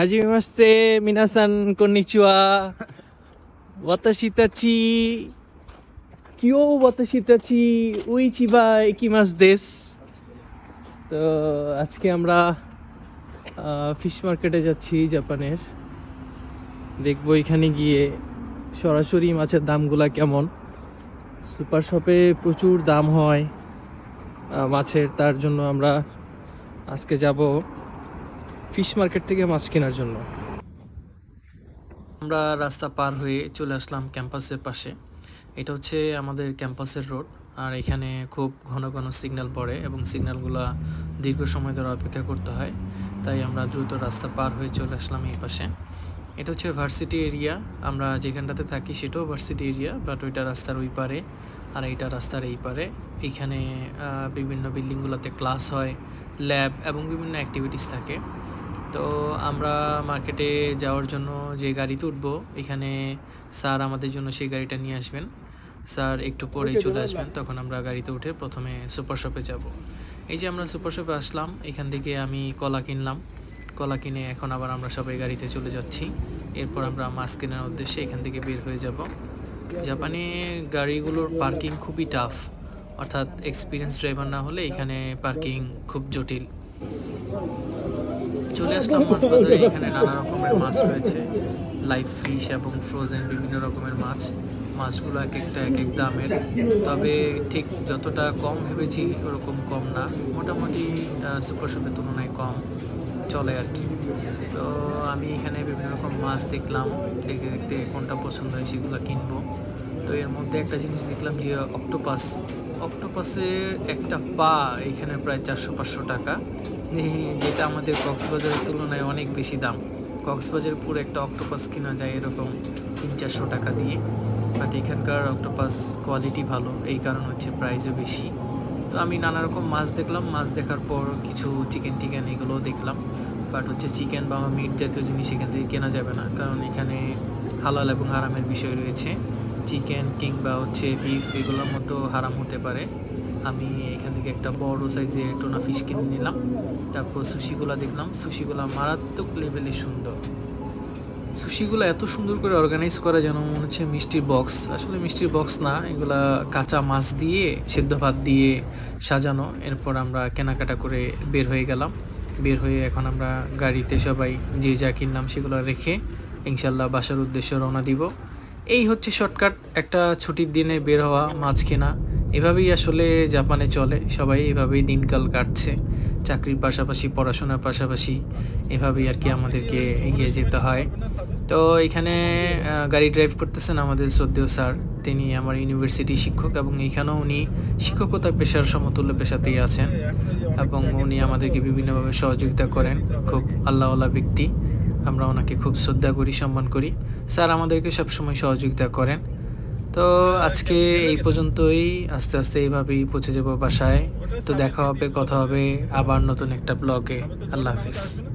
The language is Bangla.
はじめまして、皆さん、こんにちは。私たち、今日私たち、市場行きますです。তো আজকে আমরা ফিশ মার্কেটে যাচ্ছি জাপানের দেখবো এখানে গিয়ে সরাসরি মাছের দামগুলা কেমন সুপার শপে প্রচুর দাম হয় আহ, মাছের তার জন্য আমরা আজকে যাব ফিশ মার্কেট থেকে মাছ কেনার জন্য। আমরা রাস্তা পার হয়ে চলে আসলাম ক্যাম্পাসের পাশে। এটা হচ্ছে আমাদের ক্যাম্পাসের রোড। আর এখানে খুব ঘন ঘন সিগন্যাল পড়ে এবং সিগন্যালগুলো দীর্ঘ সময় ধরে অপেক্ষা করতে হয়। তাই আমরা দ্রুত রাস্তা পার হয়ে চলে আসলাম এই পাশে। এটা হচ্ছে ভার্সিটি এরিয়া। আমরা যেখানটাতে থাকি সেটাও ভার্সিটি এরিয়া, বাট ওইটা রাস্তার ওই পারে আর এইটা রাস্তার এই পারে। এইখানে বিভিন্ন বিল্ডিংগুলোতে ক্লাস হয়, ল্যাব এবং বিভিন্ন অ্যাক্টিভিটিস থাকে। তো আমরা মার্কেটে যাওয়ার জন্য যে গাড়িতে উঠবো এখানে স্যার আমাদের জন্য সেই গাড়িটা নিয়ে আসবেন। স্যার একটু পরেই চলে আসবেন তখন আমরা গাড়িতে উঠে প্রথমে সুপার শপে যাব। এই যে আমরা সুপার শপে আসলাম এখান থেকে আমি কলা কিনলাম। কলা কিনে এখন আবার আমরা সবাই গাড়িতে চলে যাচ্ছি। এরপর আমরা মাছ কেনার উদ্দেশ্যে এখান থেকে বের হয়ে যাব। জাপানে গাড়িগুলোর পার্কিং খুবই টাফ অর্থাৎ এক্সপিরিয়েন্স ড্রাইভার না হলে এখানে পার্কিং খুব জটিল। চলে আসলাম মাছ বাজারে এখানে নানা রকমের মাছ রয়েছে। লাইভ ফিশ এবং ফ্রোজেন বিভিন্ন রকমের মাছ। মাছগুলো এক একটা, এক এক দামের। তবে ঠিক যতটা কম ভেবেছি ওরকম কম না। মোটামুটি সুপার শপের তুলনায় কম চলে আর কি। তো আমি এখানে বিভিন্ন রকম মাছ দেখলাম। দেখতে দেখতে কোনটা পছন্দ হয় সেগুলো কিনবো। তো এর মধ্যে একটা জিনিস দেখলাম যে অক্টোপাস অক্টোপাসের একটা পা এখানে প্রায় চারশো পাঁচশো টাকা। যেটা আমাদের কক্সবাজারের তুলনায় অনেক বেশি দাম। কক্সবাজার পুরো একটা অক্টোপাস কেনা যায় এরকম তিন চারশো টাকা দিয়ে। বাট এখানকার অক্টোপাস কোয়ালিটি ভালো, এই কারণ হচ্ছে প্রাইসও বেশি। তো আমি নানা রকম মাছ দেখলাম, মাছ দেখার পর কিছু চিকেন টিকেন এগুলোও দেখলাম। বাট হচ্ছে চিকেন বা মিট জাতীয় জিনিস এখান থেকে কেনা যাবে না, কারণ এখানে হালাল এবং হারামের বিষয় রয়েছে। চিকেন কিংবা হচ্ছে বিফ এগুলোর মতো হারাম হতে পারে। আমি এখান থেকে একটা বড় সাইজের টোনা ফিশ কিনে নিলাম। তারপর সুশিগুলা দেখলাম। সুশিগুলা মারাত্মক লেভেলে সুন্দর। সুশিগুলো এত সুন্দর করে অর্গানাইজ করা যেন মনে হচ্ছে মিষ্টির বক্স আসলে মিষ্টির বক্স না, এগুলা কাঁচা মাছ দিয়ে, সেদ্ধ ভাত দিয়ে সাজানো। এরপর আমরা কেনাকাটা করে বের হয়ে গেলাম। বের হয়ে এখন আমরা গাড়িতে সবাই যে যা কিনলাম সেগুলো রেখে ইনশাল্লাহ বাসার উদ্দেশ্যে রওনা দিব। এই হচ্ছে শর্টকাট একটা ছুটির দিনে বের হওয়া মাছ কেনা এভাবেই আসলে জাপানে চলে, সবাই এভাবেই দিনকাল কাটছে, চাকরির পাশাপাশি, পড়াশোনার পাশাপাশি, এভাবেই আর কি আমাদেরকে এগিয়ে যেতে হয়। তো এখানে গাড়ি ড্রাইভ করতেছেন আমাদের শ্রদ্ধেয় স্যার, তিনি আমার ইউনিভার্সিটি শিক্ষক এবং এখানেও উনি শিক্ষকতা পেশার সমতুল্য পেশাতেই আছেন এবং উনি আমাদেরকে বিভিন্নভাবে সহযোগিতা করেন, খুব আল্লাহওয়ালা ব্যক্তি। আমরা ওনাকে খুব শ্রদ্ধা করি, সম্মান করি। স্যার আমাদেরকে সবসময় সহযোগিতা করেন। তো আজকে এই পর্যন্তই। আস্তে আস্তে এইভাবেই পৌঁছে যাব বাসায়। তো দেখা হবে, কথা হবে আবার নতুন একটা ব্লগে আল্লাহ হাফিজ।